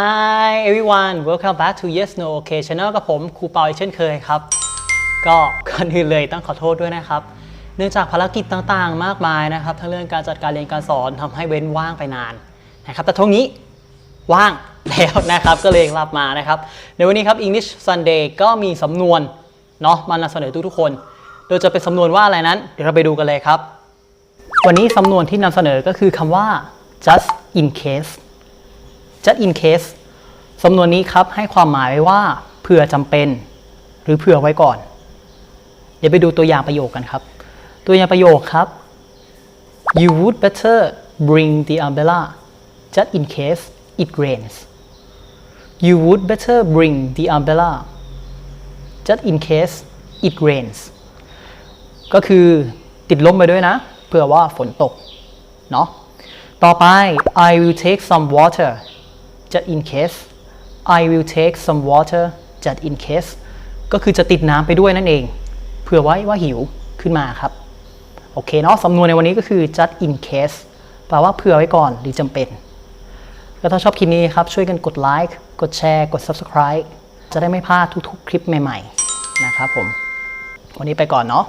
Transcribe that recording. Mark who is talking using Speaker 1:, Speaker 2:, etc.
Speaker 1: Hi everyone welcome back to Yes No Okay Channel กับผมครูเปาอีกเช่นเคยครับ ก็ก่อนอื่นเลยต้องขอโทษด้วยนะครับ เนื่องจากภารกิจต่างๆ มากมายนะครับ ทั้งเรื่องการจัดการเรียนการสอนทำให้เว้นว่างไปนานนะครับ แต่ทงนี้ว่างแล้วนะครับ ก็เลยรับมานะครับ ในวันนี้ครับ English Sunday ก็มีสำนวนเนาะมานำเสนอทุกๆคน โดยจะเป็นสำนวนว่าอะไรนั้น เดี๋ยวเราไปดูกันเลยครับ วันนี้สำนวนที่นำเสนอก็คือคำว่า just in case just in case สำนวนนี้ครับให้ความหมายไว้ว่าเผื่อจำเป็น หรือเผื่อไว้ก่อน เดี๋ยวไปดูตัวอย่างประโยคกันครับ ตัวอย่างประโยคครับ you would better bring the umbrella just in case it rains you would better bring the umbrella just in case it rains ก็คือติดลมไปด้วยนะ เผื่อว่าฝนตก เนาะต่อไป I will take some water just in case I will take some water just in case ก็คือจะติดน้ำไปด้วยนั่นเอง เผื่อไว้ว่าหิวขึ้นมาครับ โอเคเนาะสำนวนในวันนี้ก็คือ just in case แปลว่าเผื่อไว้ก่อนหรือจำเป็น แล้วถ้าชอบคลิปนี้ครับ ช่วยกันกดไลค์กดแชร์ กด subscribe จะได้ไม่พลาดทุกๆ คลิปใหม่ ๆ นะครับผม วันนี้ไปก่อนเนาะ